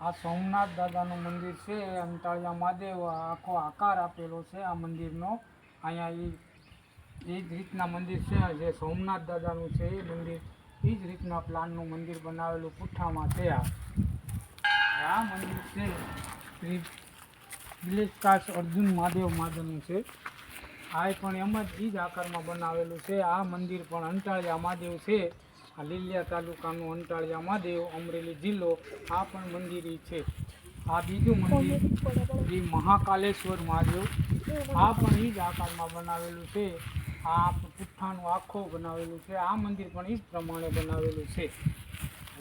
આ સોમનાથ દાદાનું મંદિર છે અંતાળિયા મહાદેવ આખો આકાર આપેલો છે આ મંદિરનો. અહીંયા એ જ રીતના મંદિર છે, જે સોમનાથ દાદાનું છે એ મંદિર. એ જ રીતના પ્લાનનું મંદિર બનાવેલું પુઠ્ઠામાં છે આ. આ મંદિર છે શ્રી અર્જુન મહાદેવ મહાદેવનું છે. આ પણ એમ જ એ જ આકારમાં બનાવેલું છે. આ મંદિર પણ અંતાળિયા મહાદેવ છે. આ લીલિયા તાલુકાનું અંટાળિયા મહાદેવ અમરેલી જિલ્લો આ પણ મંદિર છે. આ બીજું મંદિર એ મહાકાલેશ્વર મહાદેવ. આ પણ એ જ આકારમાં બનાવેલું છે. આ પુઠ્ઠાનું આખો બનાવેલું છે. આ મંદિર પણ એ જ પ્રમાણે બનાવેલું છે.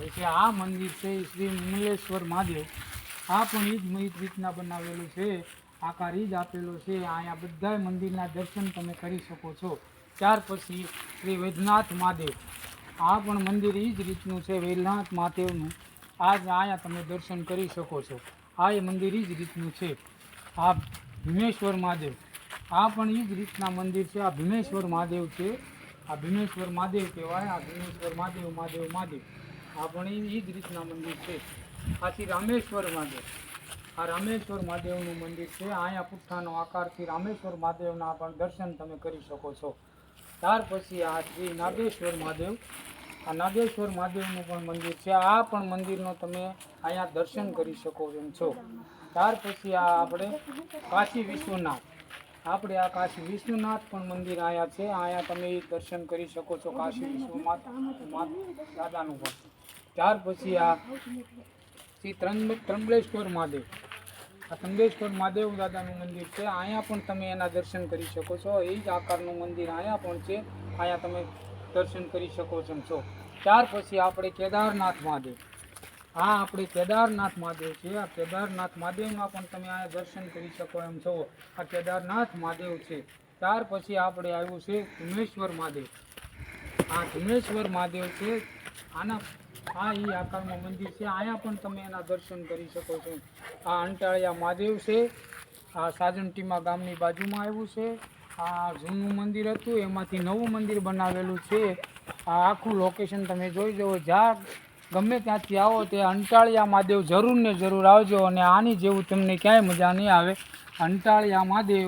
એટલે આ મંદિર છે શ્રી મુલેશ્વર મહાદેવ. આ પણ એ જ મહિત રીતના બનાવેલું છે. આકાર એ જ આપેલો છે. અહીંયા બધા મંદિરના દર્શન તમે કરી શકો છો. ત્યાર પછી શ્રી વૈદ્યનાથ મહાદેવ. આ પણ મંદિર એ જ રીતનું છે વૈદ્યનાથ મહાદેવનું. આ જ અહીંયા તમે દર્શન કરી શકો છો. આ એ મંદિર એ જ રીતનું છે. આ ભીમેશ્વર મહાદેવ. આ પણ એ જ રીતના મંદિર છે. આ ભીમેશ્વર મહાદેવ છે. આ ભીમેશ્વર મહાદેવ કહેવાય, આ ભીમેશ્વર મહાદેવ મહાદેવ મહાદેવ. આ પણ એ જ રીતના મંદિર છે. આથી રામેશ્વર મહાદેવ. આ રામેશ્વર મહાદેવનું મંદિર છે. અહીંયા પુઠ્ઠાનો આકારથી રામેશ્વર મહાદેવના પણ દર્શન તમે કરી શકો છો. ત્યાર પછી આ શ્રી નાગેશ્વર મહાદેવ, આ નાગેશ્વર મહાદેવનું પણ મંદિર છે. આ પણ મંદિરનો તમે અહીંયા દર્શન કરી શકો એમ છો. ત્યાર પછી આ આપણે કાશી વિશ્વનાથ, આપણે આ કાશી વિશ્વનાથ પણ મંદિર અહીંયા છે. અહીંયા તમે દર્શન કરી શકો છો કાશી વિશ્વનાથ દાદાનું પણ. ત્યાર પછી આ શ્રી ત્રંબ- ત્રંબકેશ્વર મહાદેવ આ ત્રંબકેશ્વર મહાદેવ દાદાનું મંદિર છે. અહીંયા પણ તમે એના દર્શન કરી શકો છો. એ જ આકારનું મંદિર અહીંયા પણ છે. અહીંયા તમે દર્શન કરી શકો છો. છો ત્યાર પછી આપણે કેદારનાથ મહાદેવ. હા, આપણે કેદારનાથ મહાદેવ છે. આ કેદારનાથ મહાદેવમાં પણ તમે અહીંયા દર્શન કરી શકો એમ છો. આ કેદારનાથ મહાદેવ છે. ત્યાર પછી આપણે આવ્યું છે ધુમેશ્વર મહાદેવ. આ ધુમેશ્વર મહાદેવ છે. આના આ એ આકારમાં મંદિર છે. અહીંયા પણ તમે એના દર્શન કરી શકો છો. આ અંટાળિયા મહાદેવ છે. આ સાજનટીમા ગામની બાજુમાં આવ્યું છે. આ જૂનું મંદિર હતું, એમાંથી નવું મંદિર બનાવેલું છે. આ આખું લોકેશન તમે જોઈ જુઓ જ્યાં ગમે ત્યાંથી આવો, તે અંટાળિયા મહાદેવ જરૂર ને જરૂર આવજો અને આની જેવું તમને ક્યાંય મજા નહીં આવે. અંટાળિયા મહાદેવ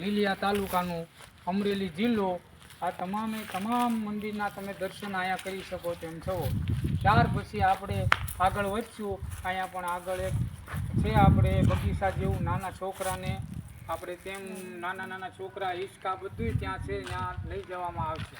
લીલિયા તાલુકાનું અમરેલી જિલ્લો આ તમામે તમામ મંદિરના તમે દર્શન અહીંયા કરી શકો તેમ છો. ત્યાર પછી આપણે આગળ વધશું. અહીંયા પણ આગળ એક છે આપણે બગીચા જેવું નાના છોકરાને આપણે તેમ નાના નાના છોકરા હિંચકા બધું ત્યાં છે, ત્યાં લઈ જવામાં આવશે.